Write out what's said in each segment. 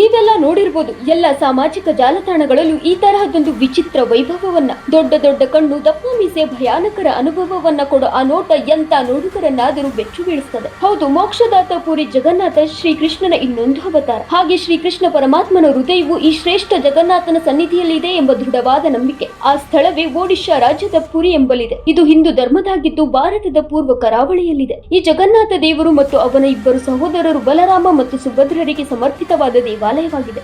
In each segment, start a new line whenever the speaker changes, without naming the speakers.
Ini ನೀವೆಲ್ಲ ನೋಡಿರ್ಬೋದು. ಎಲ್ಲ ಸಾಮಾಜಿಕ ಜಾಲತಾಣಗಳಲ್ಲೂ ಈ ತರಹದೊಂದು ವಿಚಿತ್ರ ವೈಭವವನ್ನ, ದೊಡ್ಡ ದೊಡ್ಡ ಕಣ್ಣು, ದಪ್ಪ ಮೀಸೆ, ಭಯಾನಕರ ಅನುಭವವನ್ನ ಕೊಡೋ ಆ ನೋಟ ಎಂತ ನೋಡುಗರನ್ನಾದರೂ ಬೆಚ್ಚು ಬೀಳಿಸ್ತದೆ. ಹೌದು, ಮೋಕ್ಷದಾತ ಪುರಿ ಜಗನ್ನಾಥ ಶ್ರೀಕೃಷ್ಣನ ಇನ್ನೊಂದು ಅವತಾರ. ಹಾಗೆ ಶ್ರೀಕೃಷ್ಣ ಪರಮಾತ್ಮನ ಹೃದಯವು ಈ ಶ್ರೇಷ್ಠ ಜಗನ್ನಾಥನ ಸನ್ನಿಧಿಯಲ್ಲಿದೆ ಎಂಬ ದೃಢವಾದ ನಂಬಿಕೆ. ಆ ಸ್ಥಳವೇ ಒಡಿಶಾ ರಾಜ್ಯದ ಪುರಿ ಎಂಬಲಿದೆ ಇದು ಹಿಂದೂ ಧರ್ಮದಾಗಿದ್ದು ಭಾರತದ ಪೂರ್ವ ಕರಾವಳಿಯಲ್ಲಿದೆ. ಈ ಜಗನ್ನಾಥ ದೇವರು ಮತ್ತು ಅವನ ಇಬ್ಬರು ಸಹೋದರರು ಬಲರಾಮ ಮತ್ತು ಸುಭದ್ರರಿಗೆ ಸಮರ್ಪಿತವಾದ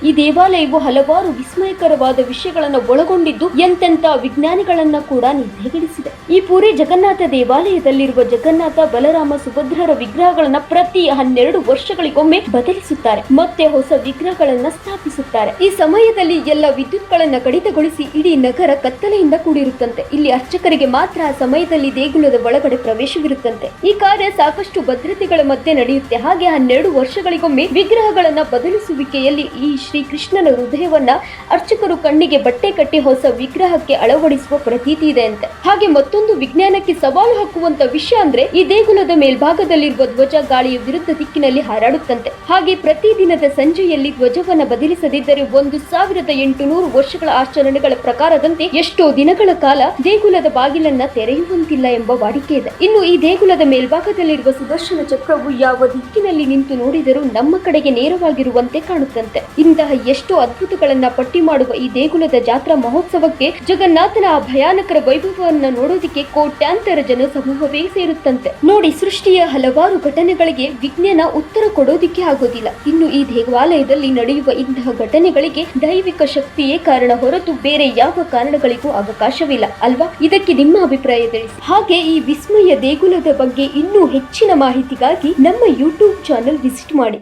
ಈ ದೇವಾಲಯವು ಹಲವಾರು ವಿಸ್ಮಯಕರವಾದ ವಿಷಯಗಳನ್ನು ಒಳಗೊಂಡಿದ್ದು ಎಂತೆಂತ ವಿಜ್ಞಾನಿಗಳನ್ನ ಕೂಡ ನಿದ್ದೆಗೆಡಿಸಿದೆ. ಈ ಪುರಿ ಜಗನ್ನಾಥ ದೇವಾಲಯದಲ್ಲಿರುವ ಜಗನ್ನಾಥ ಬಲರಾಮ ಸುಭದ್ರರ ವಿಗ್ರಹಗಳನ್ನ ಪ್ರತಿ ಹನ್ನೆರಡು ವರ್ಷಗಳಿಗೊಮ್ಮೆ ಬದಲಿಸುತ್ತಾರೆ, ಮತ್ತೆ ಹೊಸ ವಿಗ್ರಹಗಳನ್ನ ಸ್ಥಾಪಿಸುತ್ತಾರೆ. ಈ ಸಮಯದಲ್ಲಿ ಎಲ್ಲ ವಿದ್ಯುತ್ಗಳನ್ನ ಕಡಿತಗೊಳಿಸಿ ಇಡೀ ನಗರ ಕತ್ತಲೆಯಿಂದ ಕೂಡಿರುತ್ತಂತೆ. ಇಲ್ಲಿ ಅರ್ಚಕರಿಗೆ ಮಾತ್ರ ಆ ಸಮಯದಲ್ಲಿ ದೇಗುಲದ ಒಳಗಡೆ ಪ್ರವೇಶವಿರುತ್ತಂತೆ. ಈ ಕಾರ್ಯ ಸಾಕಷ್ಟು ಭದ್ರತೆಗಳ ಮಧ್ಯೆ ನಡೆಯುತ್ತೆ. ಹಾಗೆ ಹನ್ನೆರಡು ವರ್ಷಗಳಿಗೊಮ್ಮೆ ವಿಗ್ರಹಗಳನ್ನ ಬದಲಿಸುವಿಕೆಯಲ್ಲಿ ಈ ಶ್ರೀಕೃಷ್ಣನ ಹೃದಯವನ್ನ ಅರ್ಚಕರು ಕಣ್ಣಿಗೆ ಬಟ್ಟೆ ಕಟ್ಟಿ ಹೊಸ ವಿಗ್ರಹಕ್ಕೆ ಅಳವಡಿಸುವ ಪ್ರತೀತಿ ಇದೆ ಅಂತೆ. ಹಾಗೆ ಮತ್ತೊಂದು ವಿಜ್ಞಾನಕ್ಕೆ ಸವಾಲು ಹಾಕುವಂತ ವಿಷಯ ಅಂದ್ರೆ ಈ ದೇಗುಲದ ಮೇಲ್ಭಾಗದಲ್ಲಿರುವ ಧ್ವಜ ಗಾಳಿಯ ವಿರುದ್ಧ ದಿಕ್ಕಿನಲ್ಲಿ ಹಾರಾಡುತ್ತಂತೆ. ಹಾಗೆ ಪ್ರತಿದಿನದ ಸಂಜೆಯಲ್ಲಿ ಧ್ವಜವನ್ನ ಬದಲಿಸದಿದ್ದರೆ ಒಂದು ಸಾವಿರದ ಎಂಟುನೂರು ವರ್ಷಗಳ ಆಚರಣೆಗಳ ಪ್ರಕಾರದಂತೆ ಎಷ್ಟೋ ದಿನಗಳ ಕಾಲ ದೇಗುಲದ ಬಾಗಿಲನ್ನ ತೆರೆಯುವಂತಿಲ್ಲ ಎಂಬ ವಾಡಿಕೆ ಇದೆ. ಇನ್ನು ಈ ದೇಗುಲದ ಮೇಲ್ಭಾಗದಲ್ಲಿರುವ ಸುದರ್ಶನ ಚಕ್ರವು ಯಾವ ದಿಕ್ಕಿನಲ್ಲಿ ನಿಂತು ನೋಡಿದರೂ ನಮ್ಮ ಕಡೆಗೆ ನೇರವಾಗಿರುವಂತೆ ಕಾಣುತ್ತಂತೆ. ಇಂತಹ ಎಷ್ಟು ಅದ್ಭುತಗಳನ್ನ ಪಟ್ಟಿ ಮಾಡುವ ಈ ದೇಗುಲದ ಜಾತ್ರಾ ಮಹೋತ್ಸವಕ್ಕೆ ಜಗನ್ನಾಥನ ಆ ಭಯಾನಕರ ವೈಭವವನ್ನ ನೋಡೋದಿಕ್ಕೆ ಕೋಟ್ಯಾಂತರ ಜನ ಸಮೂಹವೇ ಸೇರುತ್ತಂತೆ. ನೋಡಿ, ಸೃಷ್ಟಿಯ ಹಲವಾರು ಘಟನೆಗಳಿಗೆ ವಿಜ್ಞಾನ ಉತ್ತರ ಕೊಡೋದಿಕ್ಕೆ ಆಗೋದಿಲ್ಲ. ಇನ್ನು ಈ ದೇವಾಲಯದಲ್ಲಿ ನಡೆಯುವ ಇಂತಹ ಘಟನೆಗಳಿಗೆ ದೈವಿಕ ಶಕ್ತಿಯೇ ಕಾರಣ ಹೊರತು ಬೇರೆ ಯಾವ ಕಾರಣಗಳಿಗೂ ಅವಕಾಶವಿಲ್ಲ, ಅಲ್ವಾ? ಇದಕ್ಕೆ ನಿಮ್ಮ ಅಭಿಪ್ರಾಯ ತಿಳಿಸಿ. ಹಾಗೆ ಈ ವಿಸ್ಮಯ ದೇಗುಲದ ಬಗ್ಗೆ ಇನ್ನೂ ಹೆಚ್ಚಿನ ಮಾಹಿತಿಗಾಗಿ ನಮ್ಮ ಯೂಟ್ಯೂಬ್ ಚಾನೆಲ್ ವಿಸಿಟ್ ಮಾಡಿ.